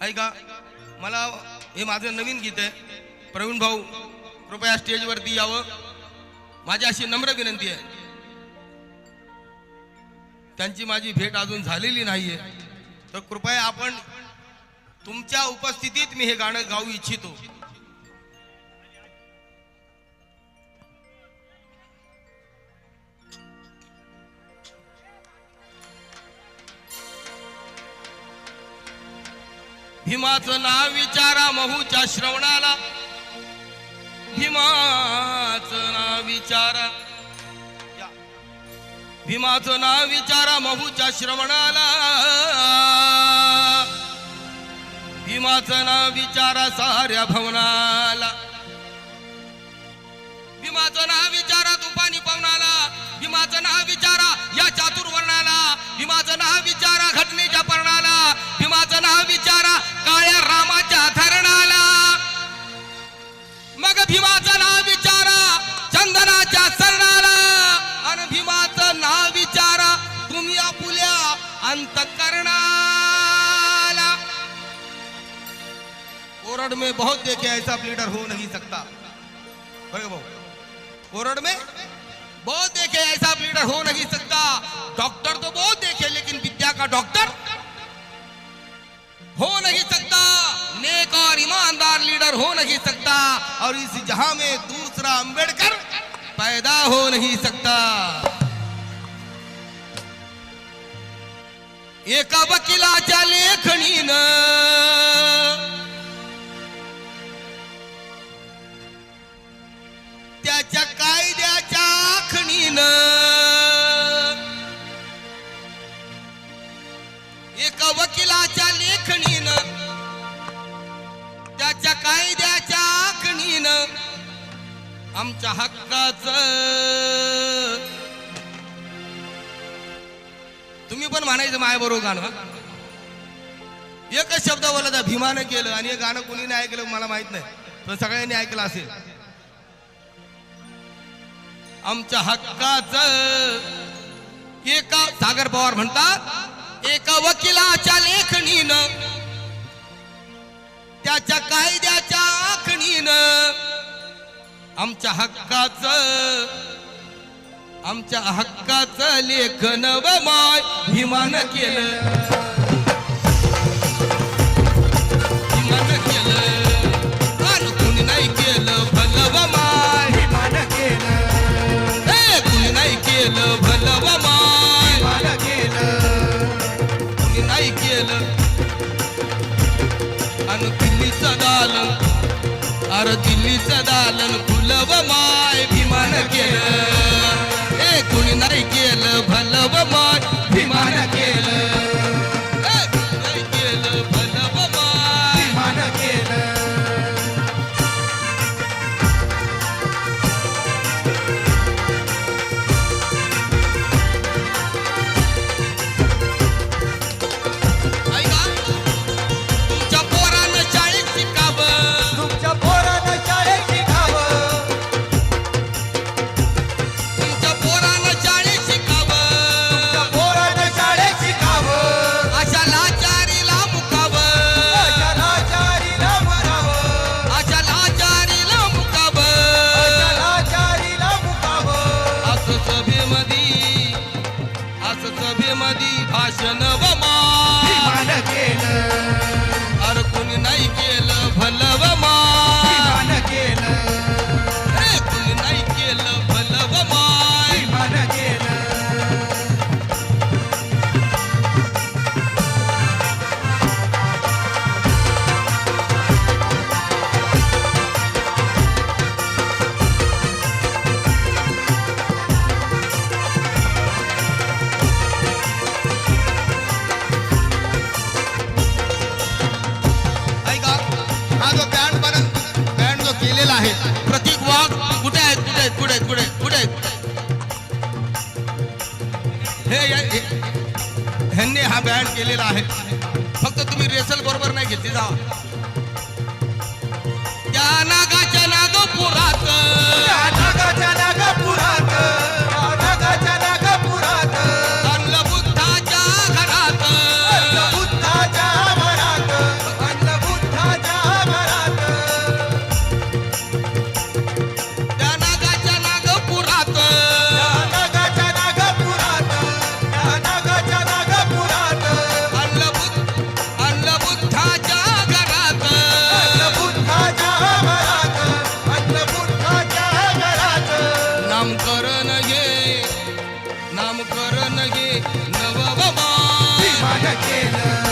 ऐका मला हे माझं नवीन गीत आहे. प्रवीण भाऊ कृपया स्टेजवरती यावं. माझी अशी नम्र विनंती आहे. त्यांची माझी भेट अजून झालेली नाहीये. तर कृपया आपण तुमच्या उपस्थितीत मी हे गाणं गाऊ इच्छितो. भीमाचं नाव विचारा महूच्या श्रवणाला. भीमाचं नाव विचारा. भीमाचं नाव विचारा महूच्या श्रवणाला. भीमाचं नाव विचारा साऱ्या भवनाला. नाव नाव विचारा कोरड में बहुत देखे ऐसा लीडर हो नहीं सकता. कोरड में बहुत देखे ऐसा लीडर हो नहीं सकता. डॉक्टर तो बहुत देखे. और इस जहां में दूसरा अंबेडकर पैदा हो नहीं सकता। एका वकिलाच्या लेखणीनं त्याच्या कायद्याच्या आखणीनं एका वकिलाच्या लेखणीनं त्याच्या कायद्याच्या आखणीनं आमच्या हक्काच. तुम्ही पण म्हणायचं माय बरोबर गाणं एकच शब्द बोला त्या भीमानं केलं आणि हे गाणं कोणी नाही ऐकलं मला माहीत नाही पण सगळ्यांनी ऐकलं असेल. आमच्या हक्काच. एका सागर पवार म्हणतात एका वकिलाच्या लेखणीनं त्याच्या कायद्याच्या आखणीनं आमच्या हक्काच आमच्या हक्काच लेखन व माय विमान केलं. केलं. भलं व माय. विमान केलं. कुणी नाही केलं. आणि दिल्लीचं दालन अर दिल्लीचं दालन फुलव माय भीमान केलं. हे कुणी नाही केलं भलव सभेमध्ये भाषण व माय विमान केलं. अरे कोणी नाही केलं भलं त्यांनी हा बँड केलेला आहे. फक्त तुम्ही रेसल बरोबर नाही घेतली जा. त्या नागाच्या नागपुरात. त्या नागाच्या नागपुरात. Yeah.